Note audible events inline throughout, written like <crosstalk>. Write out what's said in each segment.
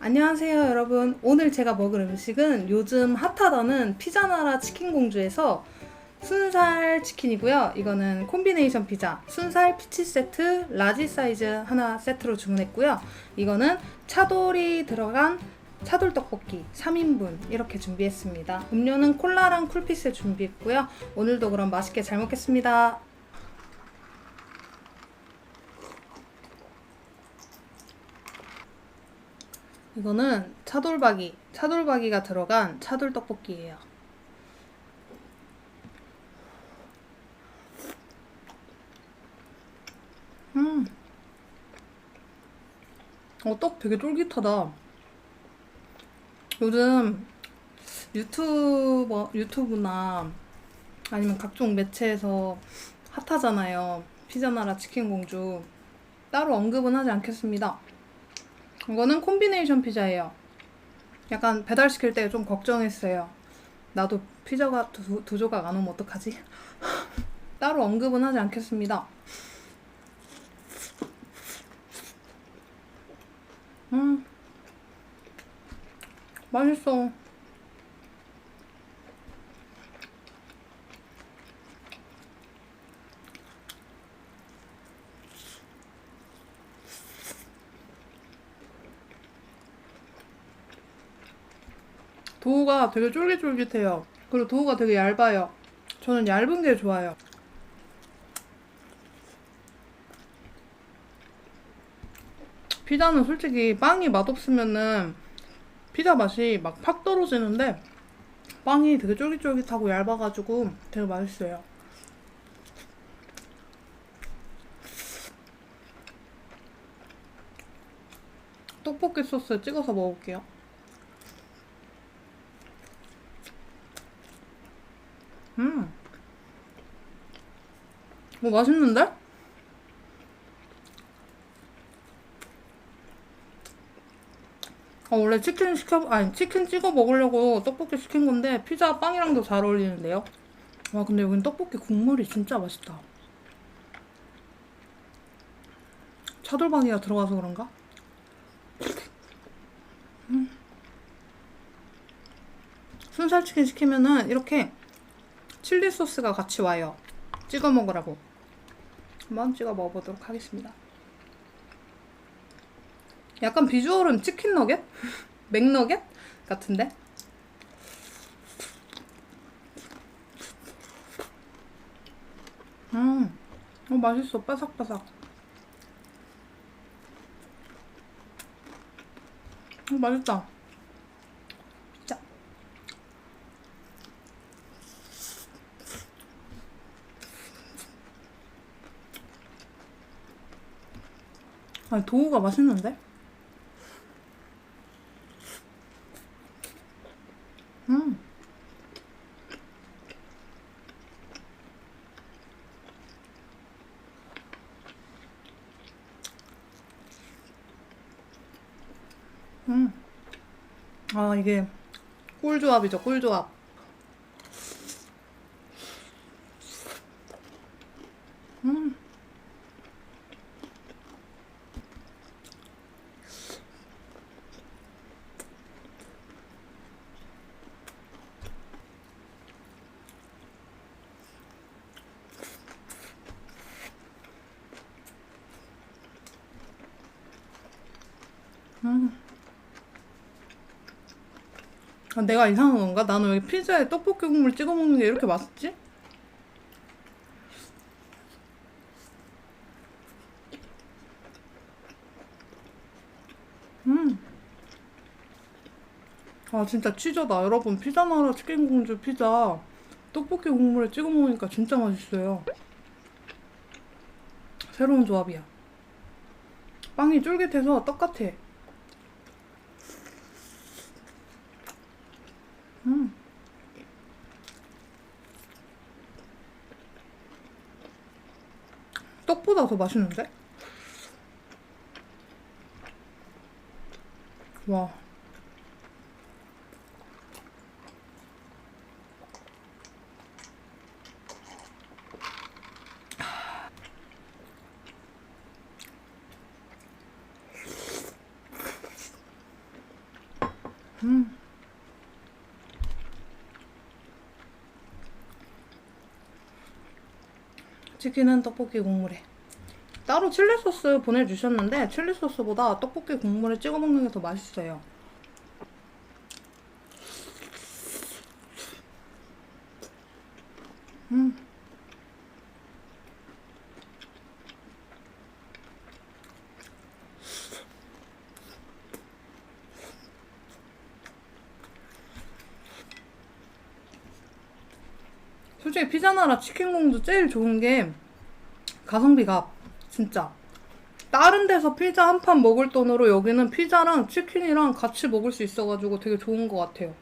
안녕하세요 여러분. 오늘 제가 먹을 음식은 요즘 핫하다는 피자나라 치킨공주에서 순살 치킨이고요. 이거는 콤비네이션 피자 순살 피치 세트 라지 사이즈 하나 세트로 주문했고요. 이거는 차돌이 들어간 차돌 떡볶이 3인분 이렇게 준비했습니다. 음료는 콜라랑 쿨피스 준비했고요. 오늘도 그럼 맛있게 잘 먹겠습니다 이거는 차돌박이, 차돌박이가 들어간 차돌 떡볶이예요. 음. 어, 떡 되게 쫄깃하다. 요즘 유튜버, 유튜브나 아니면 각종 매체에서 핫하잖아요. 피자나라 치킨공주. 따로 언급은 하지 않겠습니다. 이거는 콤비네이션 피자예요. 약간 배달시킬 때 좀 걱정했어요. 나도 피자가 두, 두 조각 안 오면 어떡하지? <laughs> 따로 언급은 하지 않겠습니다. 음, 맛있어. 도우가 되게 쫄깃쫄깃해요. 그리고 도우가 되게 얇아요. 저는 얇은 게 좋아요. 피자는 솔직히 빵이 맛없으면은 피자 맛이 막 팍 떨어지는데 빵이 되게 쫄깃쫄깃하고 얇아가지고 되게 맛있어요. 떡볶이 소스 찍어서 먹을게요. 음. 뭐 맛있는데? 아, 원래 치킨 시켜, 아니, 치킨 찍어 먹으려고 떡볶이 시킨 건데, 피자 빵이랑도 잘 어울리는데요? 와, 근데 여긴 떡볶이 국물이 진짜 맛있다. 차돌박이가 들어가서 그런가? 음. 순살치킨 시키면은 이렇게 칠리 소스가 같이 와요. 찍어 먹으라고. 한번 찍어 먹어보도록 하겠습니다. 약간 비주얼은 치킨 너겟? <laughs> 맥너겟? 같은데? 음, 어, 맛있어. 바삭바삭. 어, 맛있다. 아니, 도우가 맛있는데? 음. 음. 아, 이게 꿀조합이죠, 꿀조합. 음. 음. 아, 내가 이상한 건가? 나는 왜 피자에 떡볶이 국물 찍어 먹는 게 이렇게 맛있지? 음. 아, 진짜 취저다. 여러분, 피자나라 치킨공주 피자 떡볶이 국물에 찍어 먹으니까 진짜 맛있어요. 새로운 조합이야. 빵이 쫄깃해서 떡같아. 음. 떡보다 더 맛있는데? 와. 음. 치킨은 떡볶이 국물에 따로 칠리 소스 보내주셨는데 칠리 소스보다 떡볶이 국물에 찍어 먹는 게 더 맛있어요. 음. 솔직히 피자나라 치킨공도 제일 좋은 게 가성비가 진짜 다른 데서 피자 한 판 먹을 돈으로 여기는 피자랑 치킨이랑 같이 먹을 수 있어가지고 되게 좋은 것 같아요.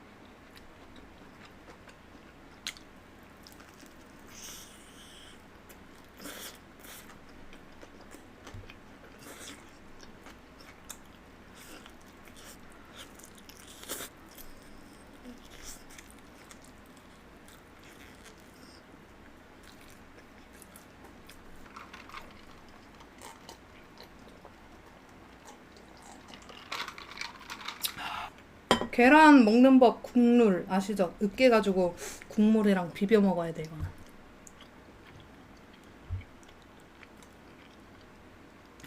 계란 먹는 법 국룰 아시죠? 으깨 가지고 국물이랑 비벼 먹어야 돼 이거는.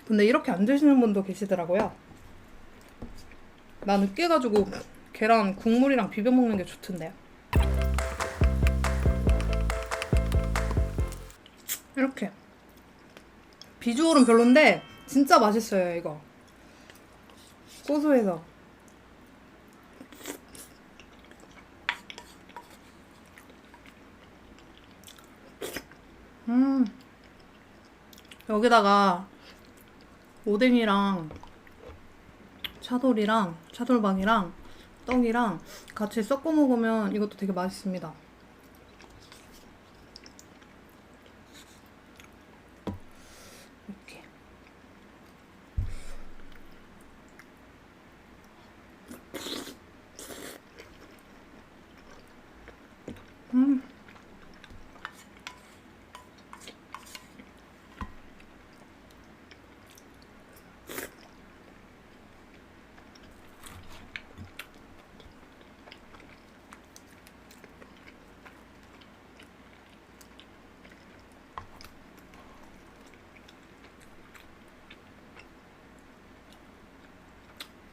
근데 이렇게 안 드시는 분도 계시더라고요. 난 으깨 가지고 계란 국물이랑 비벼 먹는 게 좋던데요. 이렇게 비주얼은 별론데 진짜 맛있어요 이거. 고소해서. 음. 여기다가 오뎅이랑 차돌이랑 차돌박이랑 떡이랑 같이 섞어 먹으면 이것도 되게 맛있습니다.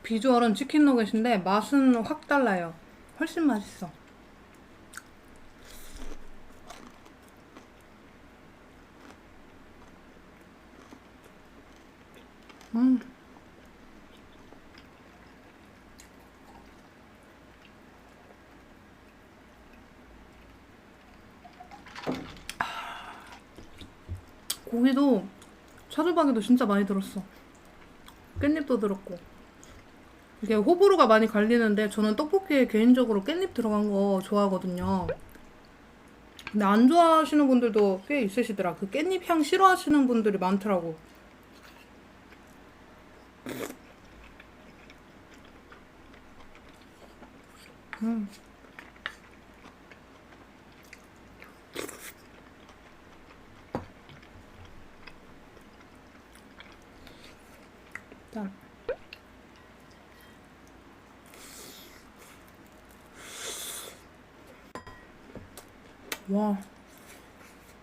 비주얼은 치킨 너겟인데 맛은 확 달라요. 훨씬 맛있어. 음. 고기도 차돌박이도 진짜 많이 들었어. 깻잎도 들었고. 이게 호불호가 많이 갈리는데 저는 떡볶이에 개인적으로 깻잎 들어간 거 좋아하거든요. 근데 안 좋아하시는 분들도 꽤 있으시더라. 그 깻잎 향 싫어하시는 분들이 많더라고. 음. 와,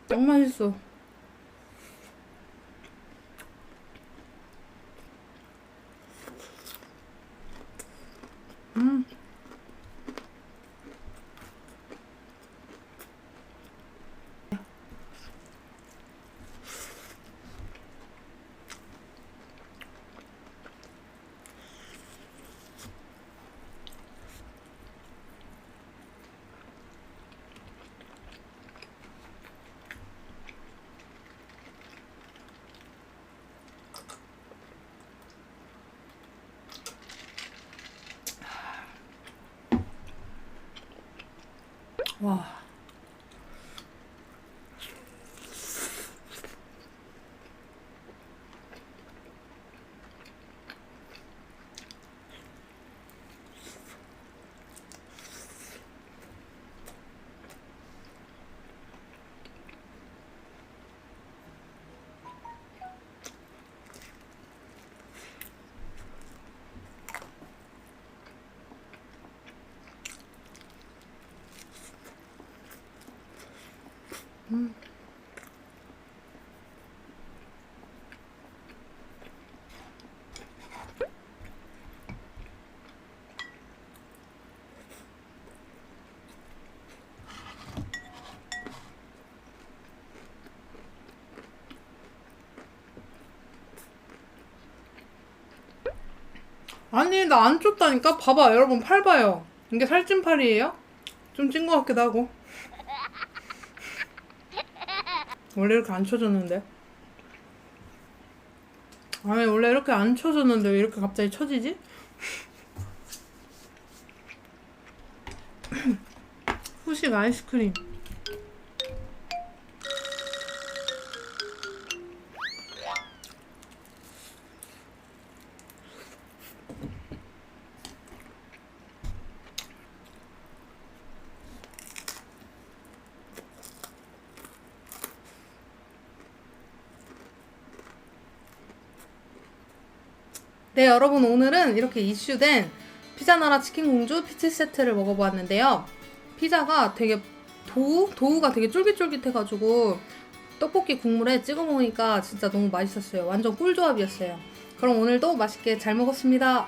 짱 맛있어. 와. 음. 아니 나 안 쪘다니까 봐봐 여러분 팔 봐요 이게 살찐 팔이에요? 좀 찐 것 같기도 하고 원래 이렇게 안 쳐졌는데 아니 원래 이렇게 안 쳐졌는데 왜 이렇게 갑자기 쳐지지? 후식 아이스크림 네, 여러분 오늘은 이렇게 이슈된 피자나라 치킨 공주 피치 세트를 먹어보았는데요. 피자가 되게 도우 도우가 되게 쫄깃쫄깃해가지고 떡볶이 국물에 찍어 먹으니까 진짜 너무 맛있었어요. 완전 꿀조합이었어요. 그럼 오늘도 맛있게 잘 먹었습니다.